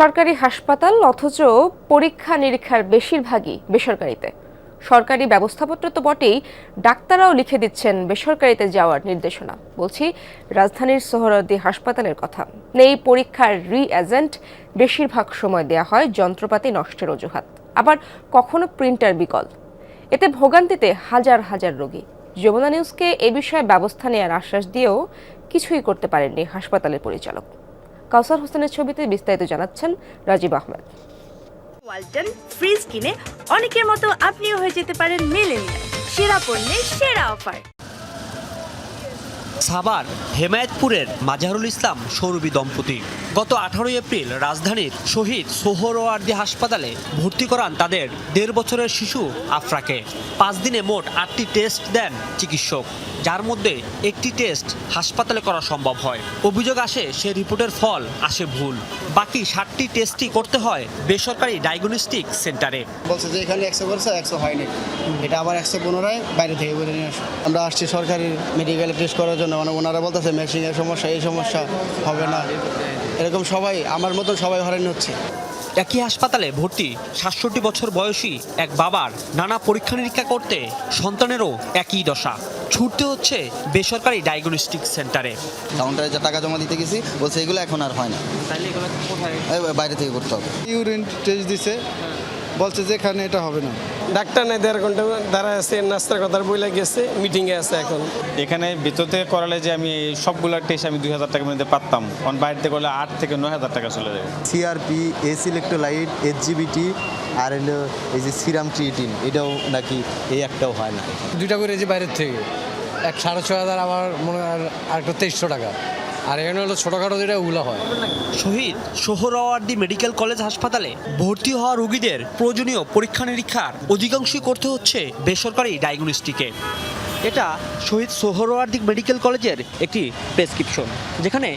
সরকারি হাসপাতাল অথচ পরীক্ষা নিরীক্ষার বেশিরভাগই বেসরকারিতে। সরকারি ব্যবস্থাপত্র তো বটেই, ডাক্তাররাও লিখে দিচ্ছেন বেসরকারিতে যাওয়ার নির্দেশনা। বলছি, রাজধানীর সোহরাওয়ার্দী হাসপাতালের কথা। নেই পরীক্ষার রি এজেন্ট বেশিরভাগ সময় দেয়া হয় যন্ত্রপাতি নষ্টের অজুহাত। আবার কখনো প্রিন্টার বিকল। এতে ভোগান্তিতে হাজার হাজার রোগী। যমুনা নিউজকে এ বিষয়ে ব্যবস্থা নেওয়ার আশ্বাস দিয়েও কিছুই করতে পারেননি হাসপাতালের পরিচালক। কাউসার হোসেনের ছবিতে বিস্তারিত জানাচ্ছেন রাজীব আহমেদ। ওয়ালটন ফ্রিজ কিনে অনেকের মতো আপনিও হয়ে যেতে পারেন মিলেনিয়াল। সেরা পণ্যের সেরা অফার। সাভার হেমায়েতপুরের মাজারুল ইসলাম সৌরভী দম্পতি। গত আঠারোই এপ্রিল রাজধানীর শহীদ সোহরওয়ার্দী হাসপাতালে ভর্তি করান তাদের দেড় বছরের শিশু আফরাকে। পাঁচ দিনে মোট আটটি টেস্ট দেন চিকিৎসক। যার মধ্যে একটি টেস্ট হাসপাতালে করা সম্ভব হয়। অভিযোগ আসে, সে রিপোর্টের ফল, আসে ভুল। বাকি ষাটটি টেস্টই করতে হয় বেসরকারি ডায়াগনস্টিক সেন্টারে বলছে যে এখানে একশো করছে, একশো হয়নি। এটা আবার একশো পুনরায় বাইরে থেকে বলে নিয়ে আসো। আমরা আসছি সরকারি মেডিকেলে টেস্ট করার জন্য। মানে ওনারা বলতেছে মেশিনের সমস্যা, এই সমস্যা হবে না। এরকম সবাই, আমার মতন সবাই হরেন হচ্ছে। একই হাসপাতালে ভর্তি সাতষট্টি বছর বয়সী এক বাবার নানা পরীক্ষা নিরীক্ষা করতে সন্তানেরও একই দশা। ছুটতে হচ্ছে বেসরকারি ডায়াগনস্টিক সেন্টারে কাউন্টারে যা টাকা জমা দিতে গেছি বলছে এগুলো এখন আর হয় না। এই বাইরে থেকে করতে হবে। ইউরিন টেস্ট দিছে। বলছে যে এখানে এটা হবে না। ডাক্তার নাই দেড় ঘণ্টা দাঁড়া আছে নাস্তার কথা বইলে গেছে মিটিংয়ে আছে এখন। এখানে ভিতর থেকে করালে যে আমি সবগুলা টেস্ট আমি দুই হাজার টাকার মধ্যে পারতাম। কারণ বাইরে থেকে করলে আট থেকে নয় হাজার টাকা চলে যাবে। সিআরপি এস ইলেকট্রোলাইট এইচজিবিটি আর হলো এই যে সিরাম ট্রিটিন এটাও নাকি এই একটাও হয় না। দুইটা করে যে বাইরের থেকে এক সাড়ে ছয় হাজার আমার মনে হয় আর একটা তেইশশো টাকা। আর এখানে হলো ছোটোখাটো যেটা, ওগুলো হয়। শহীদ সোহরাওয়ার্দী মেডিকেল কলেজ হাসপাতালে ভর্তি হওয়া রোগীদের প্রয়োজনীয় পরীক্ষা নিরীক্ষার অধিকাংশই করতে হচ্ছে বেসরকারি ডায়াগনস্টিকে। এটা শহীদ সোহরাওয়ার্দী মেডিকেল কলেজের একটি প্রেসক্রিপশন, যেখানে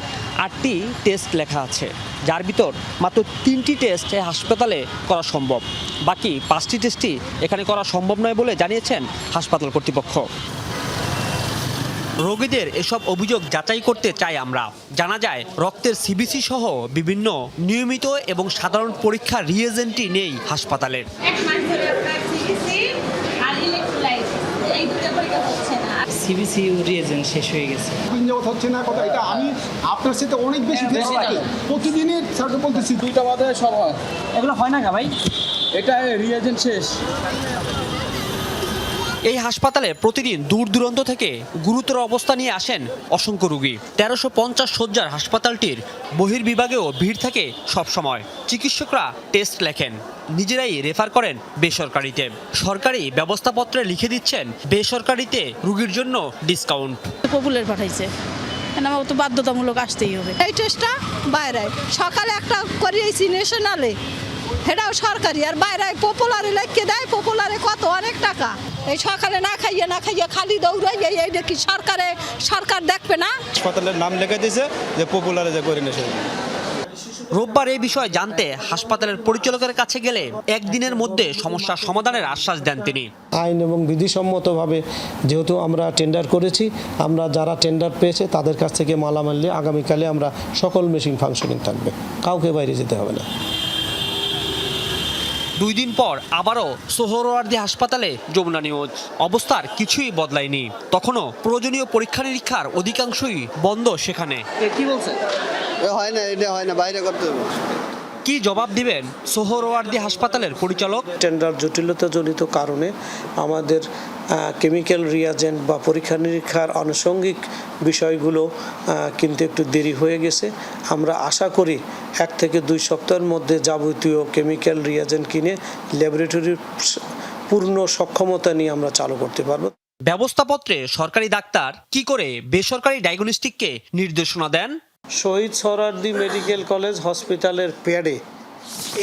আটটি টেস্ট লেখা আছে। যার ভিতর মাত্র তিনটি টেস্ট হাসপাতালে করা সম্ভব। বাকি পাঁচটি টেস্টই এখানে করা সম্ভব নয় বলে জানিয়েছেন হাসপাতাল কর্তৃপক্ষ। রোগীদের এসব অভিযোগ যাচাই করতে চাই আমরা। জানা যায় রক্তের সিবিসি সহ বিভিন্ন নিয়মিত এবং সাধারণ পরীক্ষা রিয়েজেন্টই নেই হাসপাতালের সিবিসি রিয়েজেন্ট শেষ হয়ে গেছে। হচ্ছে না কথা এটা আমি আপনার সাথে অনেক বেশি ফেস প্রতিদিনই স্যারকে বলতেছি দুইটা বাদে সব হয়। এগুলো হয় না ভাই? এটা রিয়েজেন্ট শেষ। এই হাসপাতালে প্রতিদিন দূর দূরান্ত থেকে গুরুতর অবস্থা নিয়ে আসেন অসংখ্য রোগী। তেরোশো পঞ্চাশ শয্যার হাসপাতালটির বহির্বিভাগেও ভিড় থাকে সবসময় চিকিৎসকরা টেস্ট লেখেন নিজেরাই রেফার করেন বেসরকারিতে। সরকারি ব্যবস্থাপত্রে লিখে দিচ্ছেন বেসরকারিতে রুগীর জন্য ডিসকাউন্ট। পপুলার পাঠাইছে। আমার তো বাধ্যতামূলক আসতেই হবে। এই টেস্টটা বাইরে। সকালে একটা করিয়েছি ন্যাশনালে সেটাও সরকারি আর বাইরে পপুলারে লেখকে দেয় পপুলারে কত? অনেক টাকা। এই সকালে না খাইয়ে না খাইয়ে খালি দৌড়াই এই এইটা কি সরকারে সরকার দেখবে না? হাসপাতালের নাম লেখা দিয়েছে যে পপুলারে যে করে নিয়েছে। রোববার এই বিষয়ে জানতে হাসপাতালের পরিচালকের কাছে গেলে একদিনের মধ্যে সমস্যা সমাধানের আশ্বাস দেন তিনি। আইন এবং বিধিসম্মতভাবে যেহেতু আমরা টেন্ডার করেছি আমরা যারা টেন্ডার পেয়েছে তাদের কাছ থেকে মালামাল নিয়ে আগামীকালে আমরা সকল মেশিন ফাংশনিং থাকবে। কাউকে বাইরে যেতে হবে না। দুই দিন পর আবারও সোহরওয়ার্দী হাসপাতালে যমুনা নিউজ। অবস্থার কিছুই বদলায়নি। তখনও প্রয়োজনীয় পরীক্ষা নিরীক্ষার অধিকাংশই বন্ধ সেখানে। কি বলছে? হয় না এটা হয় না বাইরে করতে হবে। কি জবাব দিবেন সোহরওয়ার্দী হাসপাতালের পরিচালক? টেন্ডার জটিলতা জনিত কারণে আমাদের কেমিক্যাল রিয়াজেন্ট বা পরীক্ষা নিরীক্ষার আনুষঙ্গিক বিষয়গুলো কিন্তু একটু দেরি হয়ে গেছে। আমরা আশা করি এক থেকে দুই সপ্তাহের মধ্যে যাবতীয় কেমিক্যাল রিয়াজেন্ট কিনে ল্যাবরেটরির পূর্ণ সক্ষমতা নিয়ে আমরা চালু করতে পারব। ব্যবস্থাপত্রে সরকারি ডাক্তার কি করে বেসরকারি ডায়াগনস্টিককে নির্দেশনা দেন? শহীদ সরার্দি মেডিকেল কলেজ হসপিটালের প্যাডে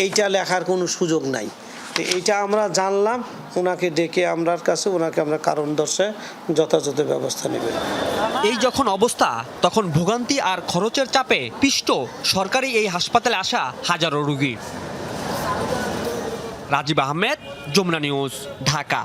এইটা লেখার কোনো সুযোগ নাই। তো এইটা আমরা জানলাম ওনাকে ডেকে আমরার কাছে ওনাকে আমরা কারণ দর্শায় যথাযথ ব্যবস্থা নেবেন। এই যখন অবস্থা, তখন ভোগান্তি আর খরচের চাপে পিষ্ট সরকারি এই হাসপাতালে আসা হাজারো রুগী। রাজীব আহমেদ, যমুনা নিউজ, ঢাকা।